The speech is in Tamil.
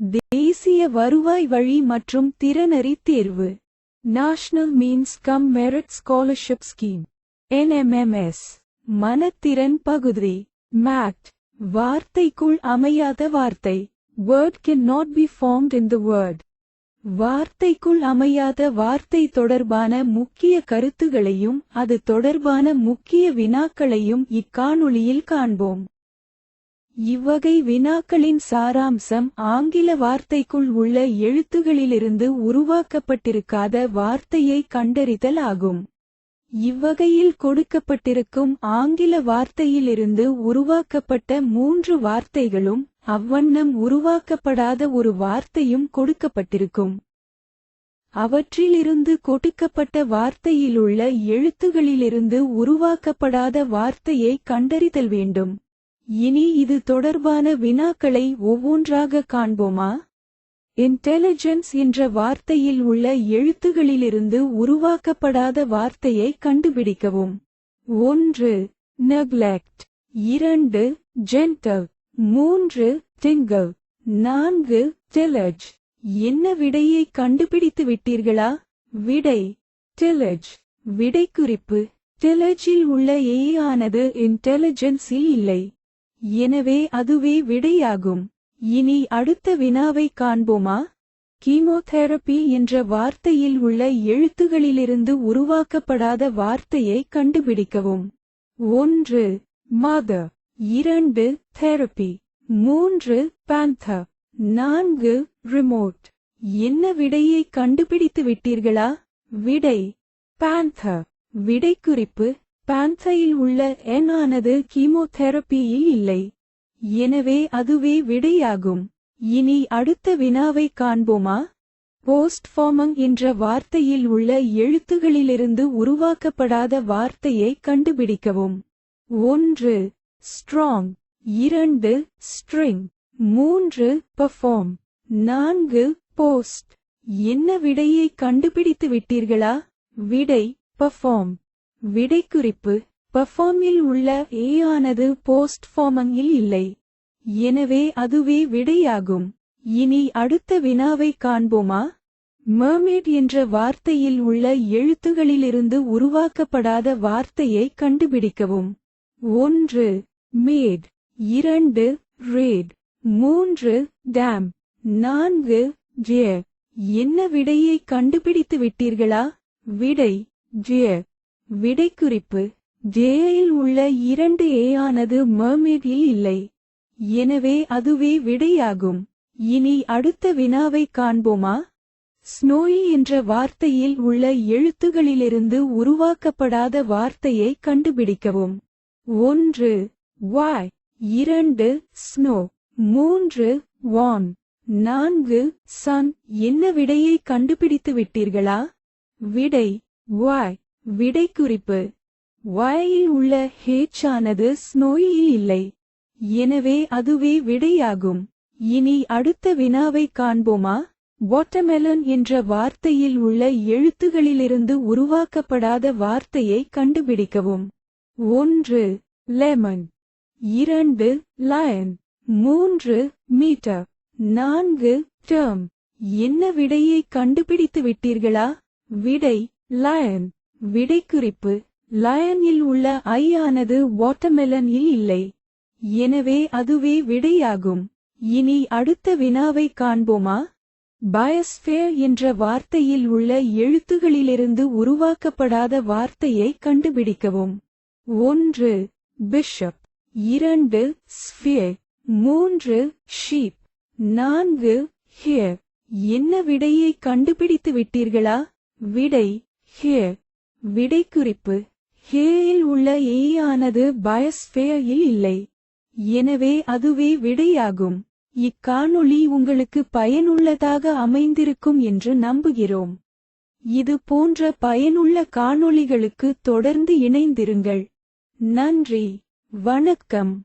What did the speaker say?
தேசிய வருவாய் வழி மற்றும் திறனறி தேர்வு. National means cum merit scholarship scheme NMMS மனத்திறன் பகுதி. மேட் வார்த்தைக்குள் அமையாத வார்த்தை. Word can not be formed in the word வார்த்தைக்குள் அமையாத வார்த்தை தொடர்பான முக்கிய கருத்துகளையும் அது தொடர்பான முக்கிய வினாக்களையும் இக்காணொளியில் காண்போம். இவ்வகை வினாக்களின் சாராம்சம் ஆங்கில வார்த்தைக்குள் உள்ள எழுத்துகளிலிருந்து உருவாக்கப்பட்டிருக்காத வார்த்தையை கண்டறிதல் ஆகும். இவ்வகையில் கொடுக்கப்பட்டிருக்கும் ஆங்கில வார்த்தையிலிருந்து உருவாக்கப்பட்ட மூன்று வார்த்தைகளும் அவ்வண்ணம் உருவாக்கப்படாத ஒரு வார்த்தையும் கொடுக்கப்பட்டிருக்கும். அவற்றிலிருந்து கொடுக்கப்பட்ட வார்த்தையிலுள்ள எழுத்துகளிலிருந்து உருவாக்கப்படாத வார்த்தையை கண்டறிதல் வேண்டும். இனி இது தொடர்பான வினாக்களை ஒவ்வொன்றாக காண்போமா? இன்டெலிஜென்ஸ் என்ற வார்த்தையில் உள்ள எழுத்துகளிலிருந்து உருவாக்கப்படாத வார்த்தையை கண்டுபிடிக்கவும். ஒன்று நெக்லெக்ட் இரண்டு ஜென்டவ் மூன்று திங்கவ் நான்கு டெலஜ் என்ன விடையை கண்டுபிடித்து விட்டீர்களா? விடை டெலஜ் விடைக்குறிப்பு டெலஜில் உள்ள ஏ ஆனது இன்டெலிஜென்ஸில் இல்லை. எனவே அதுவே விடையாகும். இனி அடுத்த வினாவை காண்போமா? கீமோதெரபி என்ற வார்த்தையில் உள்ள எழுத்துகளிலிருந்து உருவாக்கப்படாத வார்த்தையை கண்டுபிடிக்கவும். ஒன்று மதர் இரண்டு தெரபி. மூன்று பேந்த நான்கு ரிமோட். என்ன விடையை கண்டுபிடித்து விட்டீர்களா விடை பேந்தர் விடைக்குறிப்பு பான்சையில் உள்ள என் ஆனது கீமோதெரபியில் இல்லை. எனவே அதுவே விடையாகும். இனி அடுத்த வினாவை காண்போமா? போஸ்ட்ஃபார்மங் என்ற வார்த்தையில் உள்ள எழுத்துகளிலிருந்து உருவாக்கப்படாத வார்த்தையை கண்டுபிடிக்கவும். ஒன்று ஸ்ட்ராங் இரண்டு ஸ்ட்ரிங் மூன்று பர்ஃபார்ம் நான்கு போஸ்ட் என்ன விடையை கண்டுபிடித்து விட்டீர்களா விடை பர்ஃபார்ம் விடைக்குறிப்பு பெர்ஃபார்மில் உள்ள ஏ ஆனது போஸ்ட் ஃபார்மங்கில் இல்லை. எனவே அதுவே விடையாகும். இனி அடுத்த வினாவை காண்போமா? மர்மேட் என்ற வார்த்தையில் உள்ள எழுத்துகளிலிருந்து உருவாக்கப்படாத வார்த்தையை கண்டுபிடிக்கவும். ஒன்று மேட் இரண்டு ரேட் மூன்று டேம் நான்கு ஜியர் என்ன விடையை கண்டுபிடித்து விட்டீர்களா விடை ஜியர் விடைக்குறிப்பு ஜேயில் உள்ள இரண்டு ஏ ஆனது மர்மேடில் இல்லை. எனவே அதுவே விடையாகும். இனி அடுத்த வினாவை காண்போமா? ஸ்னோயி என்ற வார்த்தையில் உள்ள எழுத்துகளிலிருந்து உருவாக்கப்படாத வார்த்தையை கண்டுபிடிக்கவும். ஒன்று வாய் இரண்டு ஸ்னோ மூன்று வான் நான்கு சன் என்ன விடையை கண்டுபிடித்து விட்டீர்களா விடை வாய் விடைக்குறிப்பு. வாயில் உள்ள ஹேச் ஆனது ஸ்னோயில் இல்லை. எனவே அதுவே விடையாகும். இனி அடுத்த வினாவை காண்போமா? வாட்டர்மெலன் என்ற வார்த்தையில் உள்ள எழுத்துகளிலிருந்து உருவாக்கப்படாத வார்த்தையை கண்டுபிடிக்கவும். ஒன்று லெமன் இரண்டு லயன் மூன்று மீட்டர் நான்கு டேர்ம் என்ன விடையை கண்டுபிடித்து விட்டீர்களா விடை லயன் விடைக்குறிப்பு லயனில் உள்ள ஐ ஆனது வாட்டர்மெலனில் இல்லை. எனவே அதுவே விடையாகும். இனி அடுத்த வினாவை காண்போமா? பயோஸ்பேர் என்ற வார்த்தையில் உள்ள எழுத்துகளிலிருந்து உருவாக்கப்படாத வார்த்தையை கண்டுபிடிக்கவும். ஒன்று பிஷப் இரண்டு ஸ்பியர் மூன்று ஷீப் நான்கு ஹியர் என்ன விடையை கண்டுபிடித்து விட்டீர்களா விடை ஹியர் விடைக்குறிப்பு ஹேயில் உள்ள ஏ ஆனது இல்லை. எனவே அதுவே விடையாகும். இக்காணொளி உங்களுக்கு பயனுள்ளதாக அமைந்திருக்கும் என்று நம்புகிறோம். இது போன்ற பயனுள்ள காணொளிகளுக்கு தொடர்ந்து இணைந்திருங்கள். நன்றி. வணக்கம்.